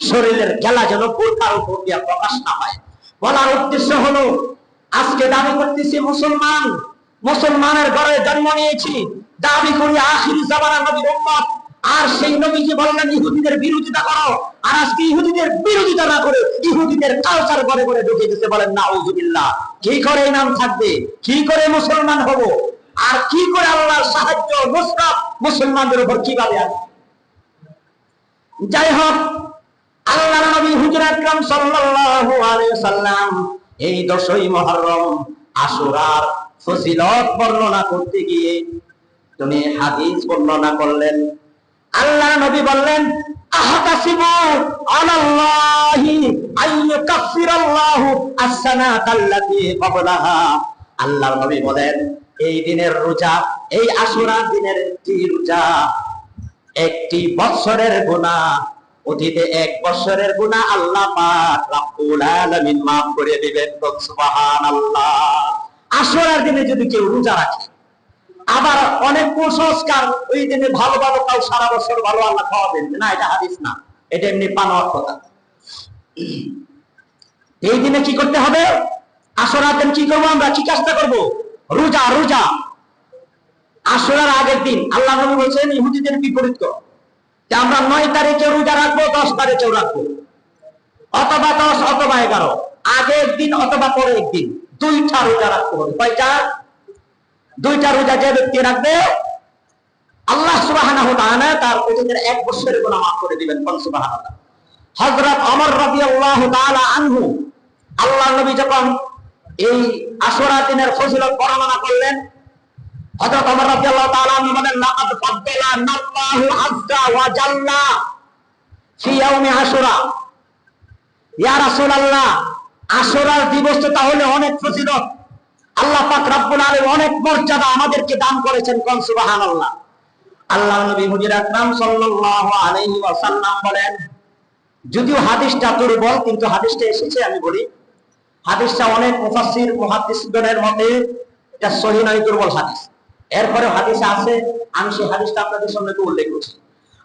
শরীরের খেলা যেন বোরকার উপর দিয়া প্রকাশ না হয়। বলার উদ্দেশ্য হলো, আজকে দাবি করতেছি মুসলমান, মুসলমানের ঘরে জন্ম নিয়েছি, দাবি করি আখির জামানা নবীর উম্মত। আর সেই নবীজি বললেন, ইহুদিদের বিরোধিতা করো। আর আজকে ইহুদিদের বিরোধিতা না করে ইহুদিদের কালচার করে করে ঢুকে দিতে বলেন না উজুবিল্লাহ কি করে নাম থাকবে? কি করে মুসলমান হব? আর কি করে আল্লাহর সাহায্য মুসলমানদের উপর কীভাবে আসবে? যাই হোক আল্লাহ নবী হুজুর আকরাম সাল্লাল্লাহু আলাইহি সাল্লাম এই দশই মুহররম আশুরার ফজিলত বর্ণনা করতে গিয়ে তুমি হাদিস বর্ণনা করলেন। আল্লাহ নবী বললেন, আহতাসিবু আলাল্লাহি আইয়ুকাফিরাল্লাহু আস-সানাতাল্লাতী ক্বাবলাহা আল্লাহর নবী বলেন, এই দিনের রোজা, এই আশুরার দিনের একটি রোজা? একটি বৎসরের গুণা অতীতে এক বছরের গুণা আল্লাহ maaf করে দিবেন আসরার দিনে যদি কেউ রোজা রাখে, আবার অনেক কুসংস্কার ওই দিনে ভালো ভালো কাউ সারা বছর ভালো আল্লাহ খাওয়াবেন না, এটা হাদিস না, এটা এমনি পানোয়ার কথা। এই দিনে কি করতে হবে? আসরার দিন কি করব আমরা? কি কাজটা করব? রোজা রোজা। আসরার আগের দিন আল্লাহ নবী বলছেন, ইহুদিদের বিপরীত করো। যে আমরা নয় তারিখে রোজা রাখব, দশ তারিখেও রাখব। অথবা দশ, অথবা এগারো। আগের দিন অথবা পরের দিন দুইটা রোজা রাখতে হবে। কয়টা? দুইটা রোজা যে ব্যক্তি রাখবে, আল্লাহ তাআলা তার অতীতের এক বছরের গুনাহ মাফ করে দিবেন। হযরত ওমর রাদিয়াল্লাহু তাআলা আনহু আল্লাহ নবী যখন এই আশুরা দিনের ফজিলত বর্ণনা করলেন হযরত ওমর রাদিয়াল্লাহু তাআলা বলেন, লাকাদ আল্লাহু ওয়া জাল্লা ফি ইয়াউমি আশুরা। ইয়া রাসূলুল্লাহ, আশুরার তাহলে অনেক ফজিলত আল্লাহ পাক রব্বুল আলামিন অনেক মর্যাদা আমাদেরকে দান করেছেন কোন সুবহানাল্লাহ। নবী হুজুর আকরাম সাল্লাল্লাহু আলাইহি ওয়াসাল্লাম বলেন, যদিও হাদিসটা দুর্বল, কিন্তু হাদিসটা এসেছে, আমি বলি। হাদিসটা অনেক মুফাসসির, মুহাদ্দিসগণের মতে এটা সহিহ নয়, দুর্বল হাদিস। এরপরে হাদিসে আছে, আমি সেই হাদিসটা আপনাদের সামনে একটু উল্লেখ করছি।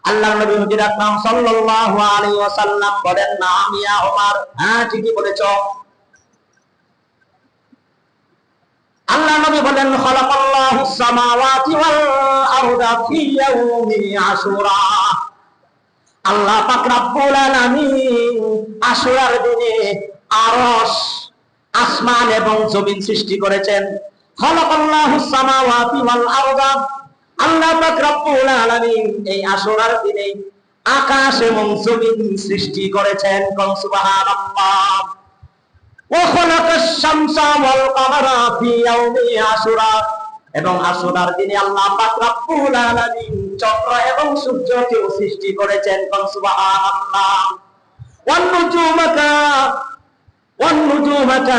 আল্লাহ নবী হুজুর আকরাম সাল্লাল্লাহু আলাইহি ওয়াসাল্লাম বলেন নাম ইয়া ওমর। হ্যাঁ ঠিকই বলেছ। আল্লাহ নবী বলেন, খালাকাল্লাহু সামাওয়াতি ওয়াল আরদা ফি ইয়াউমি আশুরা। আল্লাহ পাক রব্বুল আলামিন আশুরার দিনে আরশ, আসমান এবং জমিন সৃষ্টি করেছেন। খালাকাল্লাহুস সামাওয়াতি ওয়াল আরদা। আল্লাহ এই আশুরার দিনে আকাশ এবং সৃষ্টি করেছেন, কোন সুবহানাল্লাহ। ওয়া খালাকাস শামসা ওয়াল কামারা ফি এবং আশুরার দিনে আল্লাহ পাক রব্বুল আলামিন চন্দ্র এবং সৃষ্টি করেছেন, কোন সুবহানাল্লাহ। ওয়ান নুজুমাকা ওয়ান নুজুমাকা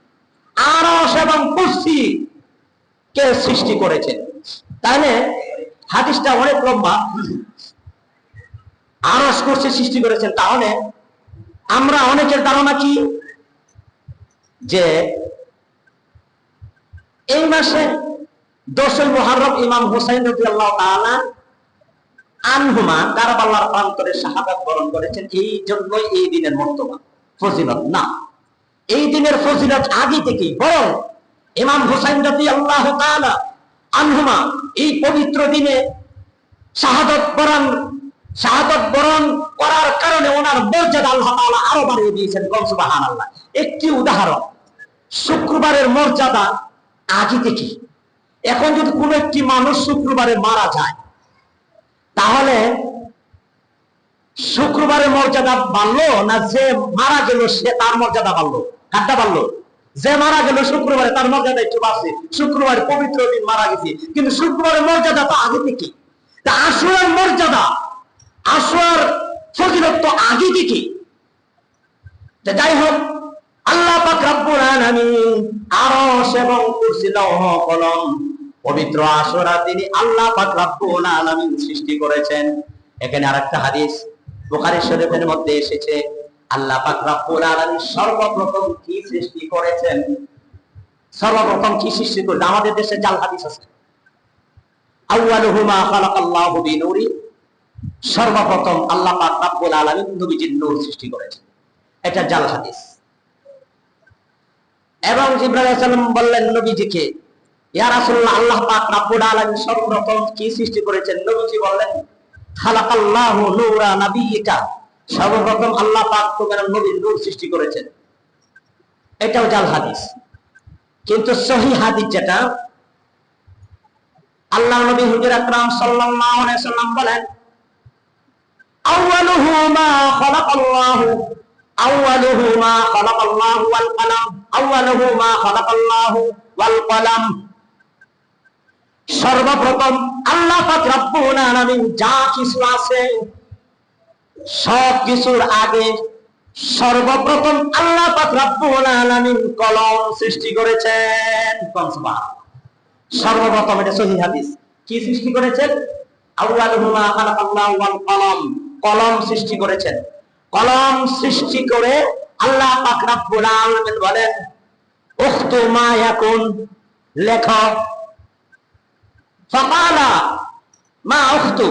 আরশ এবং কুরসি কে সৃষ্টি করেছেন তাহলে হাদিসটা অনেক লম্বা। আরশ কুরসি সৃষ্টি করেছেন। তাহলে আমরা অনেকের ধারণা কি? যে এই মাসে দশই মোহাররম ইমাম হুসাইন আনহুমা, কারবালার প্রান্তরে শাহাদাত বরণ করেছেন। এই জন্যই এই দিনের বর্তমান ফজিলত না। এই দিনের ফজিলত আগে থেকেই বরং ইমাম হুসাইন রাদিয়াল্লাহু তাআলা আনহুমা এই পবিত্র দিনে শাহাদত বরণ শাহাদত বরণ করার কারণে ওনার মর্যাদা আল্লাহ আরও বাড়িয়ে দিয়েছেন কোন সুবহানাল্লাহ। একটি উদাহরণ, শুক্রবারের মর্যাদা আগে থেকে। এখন যদি কোনো একটি মানুষ শুক্রবারে মারা যায়, তাহলে শুক্রবারের মর্যাদা বাড়লো না যে মারা গেল, সে তার মর্যাদা বাড়লো? কারটা বাড়লো যে মারা গেল শুক্রবারে তার মর্যাদা একটু বাড়ছে। শুক্রবারে পবিত্র দিন মারা গেছে। কিন্তু শুক্রবারের মর্যাদা তো আগে থেকে। তা আসুরের মর্যাদা আসর কি তো আগে থেকে। যাই হোক, আল্লাহ পাক রব্বুল আলামিন আরশ এবং কুরসি লৌহ কলম, পবিত্র আশুরা তিনি আল্লাহ পাক রব্বুল আলামিন সৃষ্টি করেছেন। এখানে আরেকটা হাদিস বুখারী শরীফের মধ্যে এসেছে। আল্লাহ সর্বপ্রথম কি সৃষ্টি করেছেন? সর্বপ্রথম কি সৃষ্টি করেছেন? আমাদের দেশে জাল হাদিস আছে। সর্বপ্রথম আল্লাহ নূর সৃষ্টি করেছেন। এটা জাল হাদিস। এবং সালাম বললেন নবীজিকে, ইয়া আল্লাহ পাক রব্বুল সর্বপ্রথম কি সৃষ্টি করেছেন? নবীজি বললেন, খালাকাল্লাহু নূরা নাবিয়িকা। সর্বপ্রথম আল্লাহ পাক তোমার নবীর নূর সৃষ্টি করেছেন। এটাও জাল হাদিস। কিন্তু সহি হাদিস যেটা, আল্লাহ নবী হুজুর আকরাম সাল্লাল্লাহু আলাইহি সাল্লাম বলেন, আউয়ালুহু মা খালাকাল্লাহু, আউয়ালুহু মা ওয়াল কলাম, আউয়ালুহু মা ওয়াল কলাম। সর্বপ্রথম আল্লাহ পাক যা কিছু আছে সব কিছুর আগে সর্বপ্রথম আল্লাহ কলম সৃষ্টি করেছেন। সর্বপ্রথম এটা সহি হাদিস। কি সৃষ্টি করেছেন? কলম। কলম সৃষ্টি করেছেন। কলম সৃষ্টি করে আল্লাহ পাক রব্বুল আলামিন বলেন মা ইয়াকুন। লেখ, ফাকালা মা উখতু।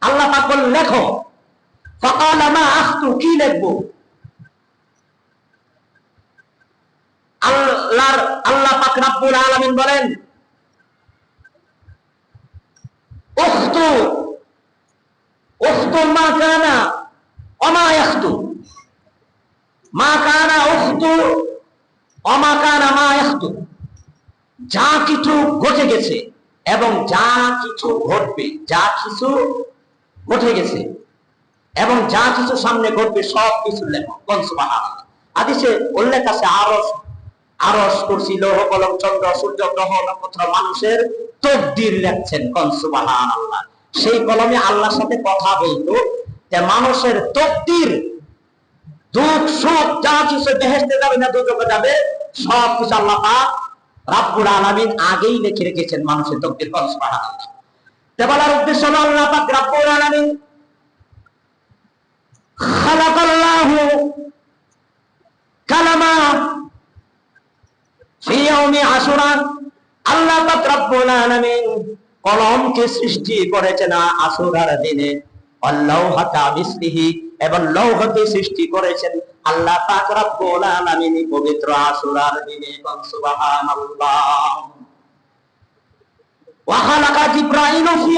আল্লাহ পাক বলেন, লেখো আখতু, কি লিখব? আল্লাহর, আল্লাহ পাক রব্বুল আলামিন বলেন, উখতু উখতু মা কানা অমা ইয়াখতু। মা কানা উখতু অমা কানা মা ইয়াখতু। যা কিছু ঘটে গেছে এবং যা কিছু ঘটবে, যা কিছু ঘটে গেছে এবং যা কিছু সামনে ঘটবে, সব কিছু হাদিসে উল্লেখ আছে, আরশ আরশ, কুরসি, লৌহ, কলম, চন্দ্র, সূর্য, গ্রহ, নক্ষত্র, মানুষের তকদির লেখছেন। কোন সুবহানাল্লাহ? সেই কলমে আল্লাহর সাথে কথা বলতো যে মানুষের তকদির, দুঃখ, সুখ, যা কিছু বেহেশতে যাবে না, দুর্যোগে যাবে, সব কিছু আল্লাহ পাক রাব্বুল আলামিন আগেই লিখে রেখেছেন মানুষের তকদির। কোন সুবহানাল্লাহ? তে বলার উদ্দেশ্য হলো আল্লাহ রাব্বুল আলামিন আল্লাহ কলমকে সৃষ্টি করেছেন আশুরার দিনে? এবং লৌহকে সৃষ্টি করেছেন আল্লাহ পাক রব্বুল আলামিন পবিত্র আশুরার দিনে সুবহানাল্লাহ। ওয়া খালাকা জিব্রাইল ফি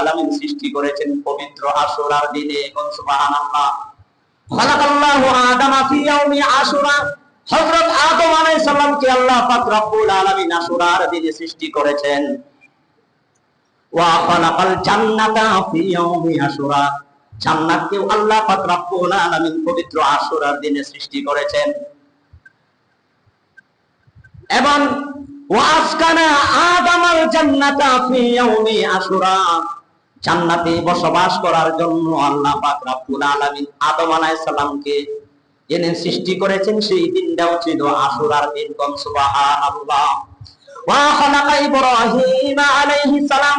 আলামিন সৃষ্টি করেছেন পবিত্র দিনে। আদামা সালামকে আল্লাহ দিনে সৃষ্টি করেছেন। জান্নাতকেও আল্লাহ পবিত্র আশুরার দিনে সৃষ্টি করেছেন। এবং বসবাস করার জন্য আল্লাহ সৃষ্টি করেছেন, সেই দিনটাও ছিল দিন সালাম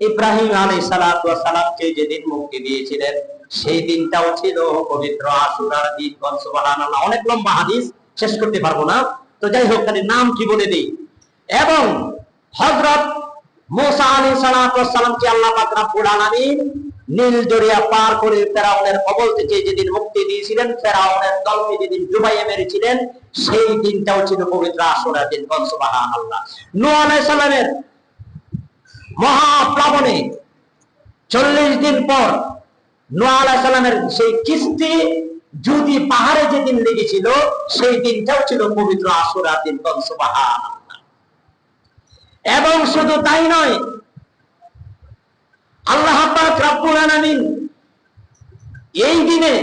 ইব্রাহিম আলাইহিস সালাতু ওয়াস সালামকে যেদিন মুক্তি দিয়েছিলেন, সেই দিনটাও ছিল পবিত্র আশুরার দিন। সুবহানাল্লাহ, অনেক লম্বা হাদিস, শেষ করতে পারব না। তো যাই হোক খালি নাম কি বলে দেই? এবং হযরত মুসা সালামকে আল্লাহ নীল পার করে ফেরাউনের কবল থেকে যেদিন মুক্তি দিয়েছিলেন, ফেরাউনের দলকে যেদিন ডুবাইয়ে মেরেছিলেন, সেই দিনটাও ছিল পবিত্র আসরা দিন। কনসবাহা আল্লাহ আলাইহিস সালামের মহাপ্লাবনে চল্লিশ দিন পর নোয়া সেই কিস্তি যদি পাহাড়ে যেদিন লেগেছিল, সেই দিনটাও ছিল পবিত্র আসরা দিন এবং শুধু তাই নয়, আল্লাহ এই দিনে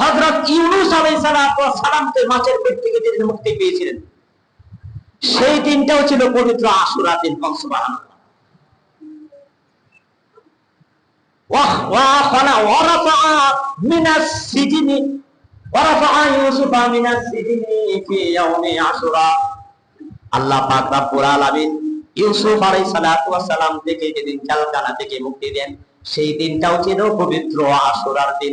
হযরত ইউনূস আলাইহিস সালামকে মাছের পেট থেকে মুক্তি পেয়েছিলেন, সেই দিনটাও ছিল পবিত্র আশুরা দিন কনসবাহান আল্লাহ পাক আলামিন ইউসুফ আলাইহিস সালাতু ওয়াস সালাম থেকে যেদিন থেকে মুক্তি দেন, সেই দিনটাও ছিল পবিত্র আশুরার দিন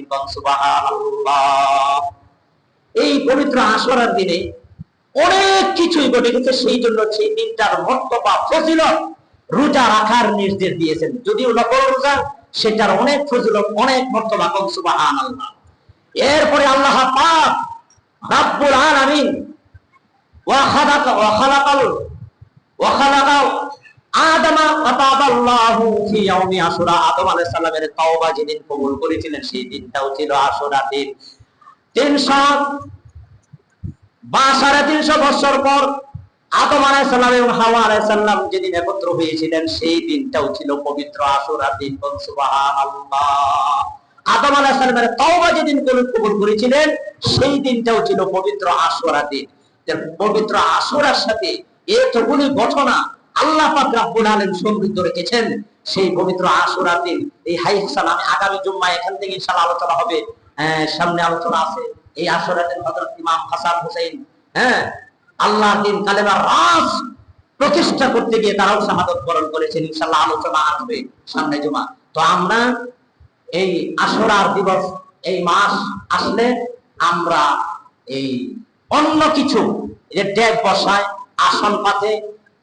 এই পবিত্র আশুরার দিনে অনেক কিছুই ঘটে গেছে, সেই জন্য সেই দিনটার মর্তবা ফজিলত রোজা রাখার নির্দেশ দিয়েছেন। যদিও নকল রোজা সেটার অনেক ফজিলত, অনেক মর্তবা সুবহানাল্লাহ। এরপরে আল্লাহ পাক রাব্বুল আশুরা। আদম কবুল করেছিলেন, সেই দিনটাও ছিল আশুরা দিন। 300 বা তিনশো বছর পর আদম আলাইহিস সালাম এবং হাওয়া আলাইহিস সালাম যেদিন একত্র হয়েছিলেন সেই দিনটাও ছিল পবিত্র আশুরা দিন। আদম আলাইহিস সালামের তওবা যেদিন কবুল করেছিলেন সেই দিনটাও ছিল পবিত্র আশুরা দিন। পবিত্র আশুরার সাথে এতগুলি ঘটনা আল্লাহ পাক রাব্বুল আলামিন সমৃদ্ধ রেখেছেন। সেই পবিত্র আশুরার দিন এই হাই হাসান আমি আগামী জুম্মা এখান থেকে ইনশাআল্লাহ আলোচনা হবে। আহ, সামনে আলোচনা আছে। এই দিন হযরত ইমাম হাসান হুসাইন হ্যাঁ আল্লাহর দিন কালেমার রাজ প্রতিষ্ঠা করতে গিয়ে তারাও শাহাদত বরণ করেছেন। ইনশাআল্লাহ আলোচনা আসবে সামনে জুমা। তো আমরা এই আশুরার দিবস, এই মাস আসলে আমরা এই অন্য কিছু যে ডেক বসায়, আসন পাতে,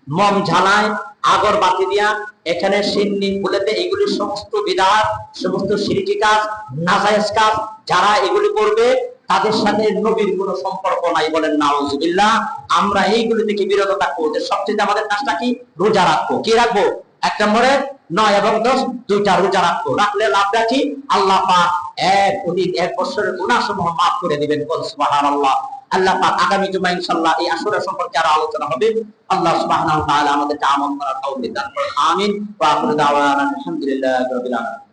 মম ঝালায় আগরবাতি দিয়া, এখানে সিন্নি, ফুলেতে এগুলি সমস্ত বিদাত, সমস্ত সিরিকি কাজ, নাজায়েজ কাজ, যারা এগুলি করবে, তাদের সাথে নবীর কোনো সম্পর্ক নাই বলেন নাউজুবিল্লাহ আমরা এইগুলি থেকে বিরত থাকব সবচেয়ে আমাদের কাজটা কি? রোজা রাখব। কি রাখব? এক নম্বরে নয় এবং দশ, দুইটা রোজা রাখব। রাখলে লাভ রাখি আল্লাহ পাক এক অধিক এক বছরের গুণা সমূহ মাফ করে দিবেন। কোন সুবহানাল্লাহ। আল্লাহ পাক আগামী জুমা ইনশাআল্লাহ এই আসরের সম্পর্কে আরও আলোচনা হবে। আল্লাহ সুবহানাহু ওয়া তাআলা আমাদেরকে আমল করার তৌফিক দান করুন। আমিন। ওয়া আখিরু দাওয়ানা আলহামদুলিল্লাহি রাব্বিল আলামিন।